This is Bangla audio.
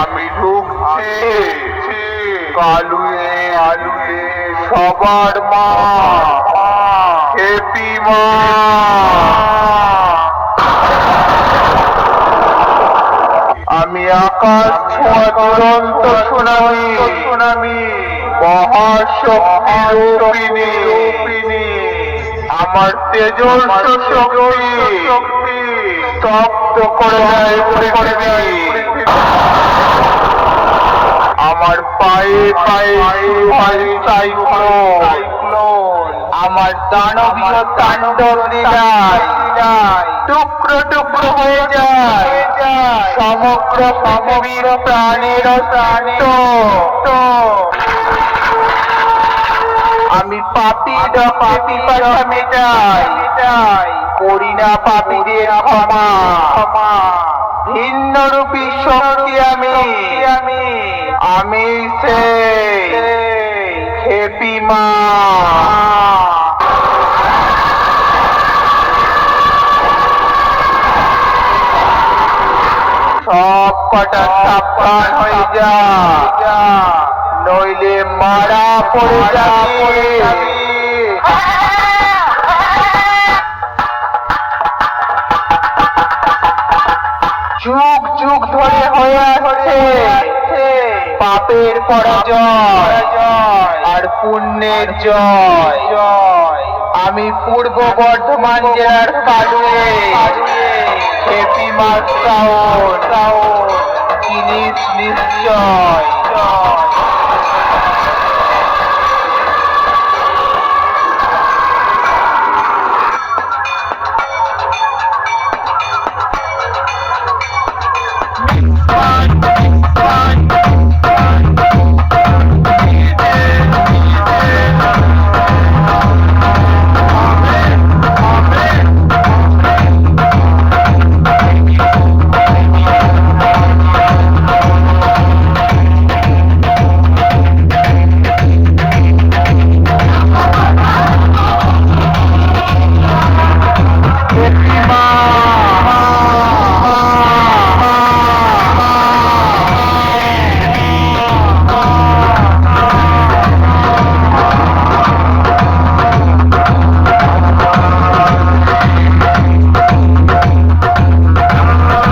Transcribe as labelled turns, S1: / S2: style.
S1: আমি ঢুকছি, কালুয়ে আলুয়ে সবার মা হেপি মা। আমি আকাশ ছোঁয়া দুরন্ত সুনামি সুনামি মহাশক্তি রূপিণী আমার তেজস্ব শক্তি, স্তব্ধ করে আমার পায়ে পায়ে আমার দানবীয় তাণ্ডব টুকরো টুকরো হয়ে যায়। সমগ্র পৃথিবীর প্রাণের প্রাণে তো আমি পাপি পাপি পাশা মেটাই করি না পাপীদের ক্ষমা। ক্ষমা ভিন্ন রূপী শক্তি আমি। আমি আমি সে খেপি মা। সব কটা সাবধান হয়ে যা। নইলে মারা পড়ে যাবে। যুগ যুগ ধরে হয়ে আসছে পাপের পরাজয় আর পুণ্যের জয়। আমি পূর্ব বর্ধমান জেলার কালুয়ে। খেপি মাছ জিনিস নিশ্চয়।